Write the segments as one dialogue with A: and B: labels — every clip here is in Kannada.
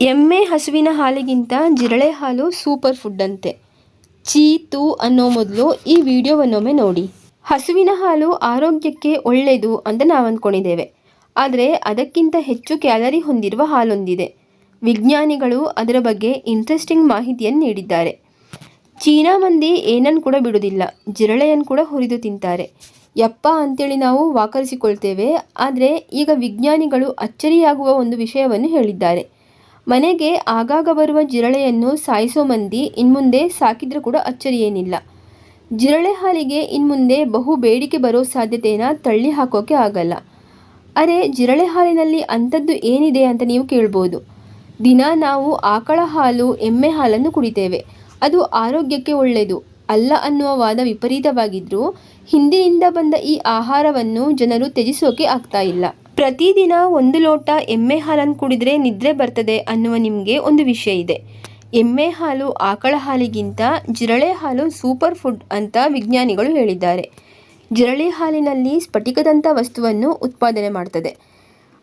A: ಎಮ್ಮೆ ಹಸುವಿನ ಹಾಲಿಗಿಂತ ಜಿರಳೆ ಹಾಲು ಸೂಪರ್ ಫುಡ್ ಅಂತೆ. ಚೀತು ಅನ್ನೋ ಮೊದಲು ಈ ವಿಡಿಯೋವನ್ನೊಮ್ಮೆ ನೋಡಿ. ಹಸುವಿನ ಹಾಲು ಆರೋಗ್ಯಕ್ಕೆ ಒಳ್ಳೆಯದು ಅಂತ ನಾವು ಅಂದ್ಕೊಂಡಿದ್ದೇವೆ ಆದರೆ ಅದಕ್ಕಿಂತ ಹೆಚ್ಚು ಕ್ಯಾಲರಿ ಹೊಂದಿರುವ ಹಾಲೊಂದಿದೆ. ವಿಜ್ಞಾನಿಗಳು ಅದರ ಬಗ್ಗೆ ಇಂಟ್ರೆಸ್ಟಿಂಗ್ ಮಾಹಿತಿಯನ್ನು ನೀಡಿದ್ದಾರೆ. ಚೀನಾ ಮಂದಿ ಏನನ್ನು ಕೂಡ ಬಿಡುವುದಿಲ್ಲ ಜಿರಳೆಯನ್ನು ಕೂಡ ಹುರಿದು ತಿಂತಾರೆ. ಯಪ್ಪ ಅಂತೇಳಿ ನಾವು ವಾಕರಿಸಿಕೊಳ್ತೇವೆ. ಆದರೆ ಈಗ ವಿಜ್ಞಾನಿಗಳು ಅಚ್ಚರಿಯಾಗುವ ಒಂದು ವಿಷಯವನ್ನು ಹೇಳಿದ್ದಾರೆ. ಮನೆಗೆ ಆಗಾಗ ಬರುವ ಜಿರಳೆಯನ್ನು ಸಾಯಿಸೋ ಮಂದಿ ಇನ್ಮುಂದೆ ಸಾಕಿದ್ರೂ ಕೂಡ ಅಚ್ಚರಿ ಏನಿಲ್ಲ ಜಿರಳೆ ಹಾಲಿಗೆ ಇನ್ಮುಂದೆ ಬಹು ಬೇಡಿಕೆ ಬರೋ ಸಾಧ್ಯತೆಯನ್ನು ತಳ್ಳಿ ಹಾಕೋಕೆ ಆಗಲ್ಲ. ಅರೆ, ಜಿರಳೆ ಹಾಲಿನಲ್ಲಿ ಅಂಥದ್ದು ಏನಿದೆ ಅಂತ ನೀವು ಕೇಳ್ಬೋದು. ದಿನ ನಾವು ಆಕಳ ಹಾಲು, ಎಮ್ಮೆ ಹಾಲನ್ನು ಕುಡಿತೇವೆ. ಅದು ಆರೋಗ್ಯಕ್ಕೆ ಒಳ್ಳೆಯದು. ಅಲ್ಲ ಅನ್ನುವ ವಾದ ವಿಪರೀತವಾಗಿದ್ದರೂ ಹಿಂದಿನಿಂದ ಬಂದ ಈ ಆಹಾರವನ್ನು ಜನರು ತ್ಯಜಿಸೋಕೆ ಆಗ್ತಾ ಇಲ್ಲ. ಪ್ರತಿದಿನ ಒಂದು ಲೋಟ ಎಮ್ಮೆ ಹಾಲನ್ನು ಕುಡಿದ್ರೆ ನಿದ್ರೆ ಬರ್ತದೆ ಅನ್ನುವ ನಿಮಗೆ ಒಂದು ವಿಷಯ ಇದೆ. ಎಮ್ಮೆ ಹಾಲು ಆಕಳ ಹಾಲಿಗಿಂತ ಜಿರಳೆ ಹಾಲು ಸೂಪರ್ ಫುಡ್ ಅಂತ ವಿಜ್ಞಾನಿಗಳು ಹೇಳಿದ್ದಾರೆ. ಜಿರಳೆ ಹಾಲಿನಲ್ಲಿ ಸ್ಫಟಿಕದಂಥ ವಸ್ತುವನ್ನು ಉತ್ಪಾದನೆ ಮಾಡ್ತದೆ.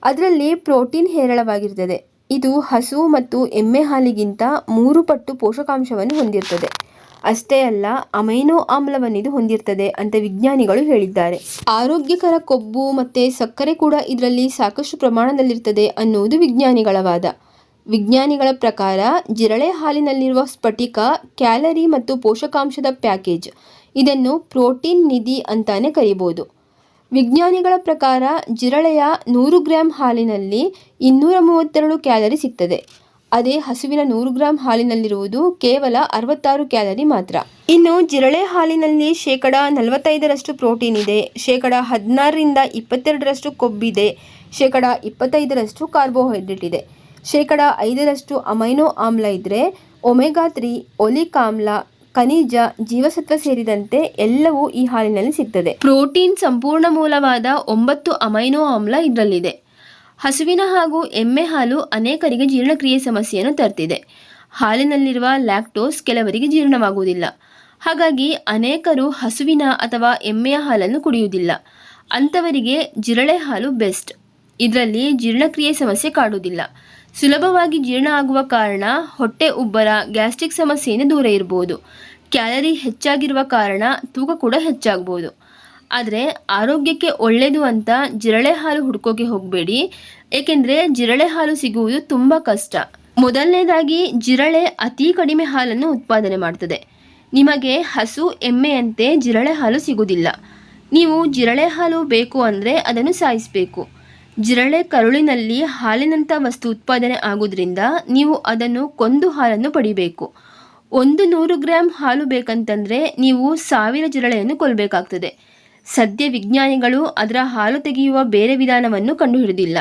A: ಅದರಲ್ಲಿ ಪ್ರೋಟೀನ್ ಹೇರಳವಾಗಿರ್ತದೆ. ಇದು ಹಸು ಮತ್ತು ಎಮ್ಮೆ ಹಾಲಿಗಿಂತ ಮೂರು ಪಟ್ಟು ಪೋಷಕಾಂಶವನ್ನು ಹೊಂದಿರ್ತದೆ. ಅಷ್ಟೇ ಅಲ್ಲ, ಅಮೈನೋ ಆಮ್ಲವನ್ನು ಇದು ಹೊಂದಿರ್ತದೆ ಅಂತ ವಿಜ್ಞಾನಿಗಳು ಹೇಳಿದ್ದಾರೆ. ಆರೋಗ್ಯಕರ ಕೊಬ್ಬು ಮತ್ತು ಸಕ್ಕರೆ ಕೂಡ ಇದರಲ್ಲಿ ಸಾಕಷ್ಟು ಪ್ರಮಾಣದಲ್ಲಿರ್ತದೆ ಅನ್ನುವುದು ವಿಜ್ಞಾನಿಗಳ ವಾದ ವಿಜ್ಞಾನಿಗಳ ಪ್ರಕಾರ, ಜಿರಳೆ ಹಾಲಿನಲ್ಲಿರುವ ಸ್ಫಟಿಕ, ಕ್ಯಾಲರಿ ಮತ್ತು ಪೋಷಕಾಂಶದ ಪ್ಯಾಕೇಜ್, ಇದನ್ನು ಪ್ರೋಟೀನ್ ನಿಧಿ ಅಂತಾನೆ ಕರಿಬೋದು. ವಿಜ್ಞಾನಿಗಳ ಪ್ರಕಾರ, ಜಿರಳೆಯ ನೂರು ಗ್ರಾಂ ಹಾಲಿನಲ್ಲಿ ಇನ್ನೂರ ಮೂವತ್ತೆರಡು ಕ್ಯಾಲರಿ ಸಿಗ್ತದೆ. ಅದೇ ಹಸುವಿನ ನೂರು ಗ್ರಾಂ ಹಾಲಿನಲ್ಲಿರುವುದು ಕೇವಲ ಅರವತ್ತಾರು ಕ್ಯಾಲರಿ ಮಾತ್ರ. ಇನ್ನು ಜಿರಳೆ ಹಾಲಿನಲ್ಲಿ ಶೇಕಡ ನಲವತ್ತೈದರಷ್ಟು ಪ್ರೋಟೀನ್ ಇದೆ, ಶೇಕಡ ಹದಿನಾರರಿಂದ ಇಪ್ಪತ್ತೆರಡರಷ್ಟು ಕೊಬ್ಬಿದೆ, ಶೇಕಡ ಇಪ್ಪತ್ತೈದರಷ್ಟು ಕಾರ್ಬೋಹೈಡ್ರೇಟ್ ಇದೆ. ಶೇಕಡ ಐದರಷ್ಟು ಅಮೈನೋ ಆಮ್ಲ ಇದ್ದರೆ ಒಮೆಗಾ ತ್ರೀ ಒಲಿಕ್ ಆಮ್ಲ ಖನಿಜ, ಜೀವಸತ್ವ ಸೇರಿದಂತೆ ಎಲ್ಲವೂ ಈ ಹಾಲಿನಲ್ಲಿ ಸಿಗ್ತದೆ. ಪ್ರೋಟೀನ್ ಸಂಪೂರ್ಣ ಮೂಲವಾದ ಒಂಬತ್ತು ಅಮೈನೋ ಆಮ್ಲ ಇದರಲ್ಲಿದೆ. ಹಸುವಿನ ಹಾಗೂ ಎಮ್ಮೆ ಹಾಲು ಅನೇಕರಿಗೆ ಜೀರ್ಣಕ್ರಿಯೆ ಸಮಸ್ಯೆಯನ್ನು ತರ್ತಿದೆ. ಹಾಲಿನಲ್ಲಿರುವ ಲ್ಯಾಕ್ಟೋಸ್ ಕೆಲವರಿಗೆ ಜೀರ್ಣವಾಗುವುದಿಲ್ಲ. ಹಾಗಾಗಿ ಅನೇಕರು ಹಸುವಿನ ಅಥವಾ ಎಮ್ಮೆಯ ಹಾಲನ್ನು ಕುಡಿಯುವುದಿಲ್ಲ. ಅಂಥವರಿಗೆ ಜಿರಳೆ ಹಾಲು ಬೆಸ್ಟ್. ಇದರಲ್ಲಿ ಜೀರ್ಣಕ್ರಿಯೆ ಸಮಸ್ಯೆ ಕಾಡುವುದಿಲ್ಲ. ಸುಲಭವಾಗಿ ಜೀರ್ಣ ಆಗುವ ಕಾರಣ ಹೊಟ್ಟೆ ಉಬ್ಬರ, ಗ್ಯಾಸ್ಟ್ರಿಕ್ ಸಮಸ್ಯೆಯಿಂದ ದೂರ ಇರಬಹುದು ಕ್ಯಾಲರಿ ಹೆಚ್ಚಾಗಿರುವ ಕಾರಣ ತೂಕ ಕೂಡ ಹೆಚ್ಚಾಗ್ಬೋದು. ಆದರೆ ಆರೋಗ್ಯಕ್ಕೆ ಒಳ್ಳೆಯದು ಅಂತ ಜಿರಳೆ ಹಾಲು ಹುಡ್ಕೋಕೆ ಹೋಗಬೇಡಿ. ಏಕೆಂದರೆ ಜಿರಳೆ ಹಾಲು ಸಿಗುವುದು ತುಂಬ ಕಷ್ಟ. ಮೊದಲನೇದಾಗಿ ಜಿರಳೆ ಅತಿ ಕಡಿಮೆ ಹಾಲನ್ನು ಉತ್ಪಾದನೆ ಮಾಡ್ತದೆ. ನಿಮಗೆ ಹಸು, ಎಮ್ಮೆಯಂತೆ ಜಿರಳೆ ಹಾಲು ಸಿಗುವುದಿಲ್ಲ. ನೀವು ಜಿರಳೆ ಹಾಲು ಬೇಕು ಅಂದರೆ ಅದನ್ನು ಸಾಯಿಸಬೇಕು. ಜಿರಳೆ ಕರುಳಿನಲ್ಲಿ ಹಾಲಿನಂಥ ವಸ್ತು ಉತ್ಪಾದನೆ ಆಗೋದ್ರಿಂದ ನೀವು ಅದನ್ನು ಕೊಂದು ಹಾಲನ್ನು ಪಡಿಬೇಕು. ಒಂದು ನೂರು ಗ್ರಾಂ ಹಾಲು ಬೇಕಂತಂದರೆ ನೀವು ಸಾವಿರ ಜಿರಳೆಯನ್ನು ಕೊಲ್ಲಬೇಕಾಗ್ತದೆ ಸದ್ಯ ವಿಜ್ಞಾನಿಗಳು ಅದರ ಹಾಲು ತೆಗೆಯುವ ಬೇರೆ ವಿಧಾನವನ್ನು ಕಂಡುಹಿಡಿದಿಲ್ಲ.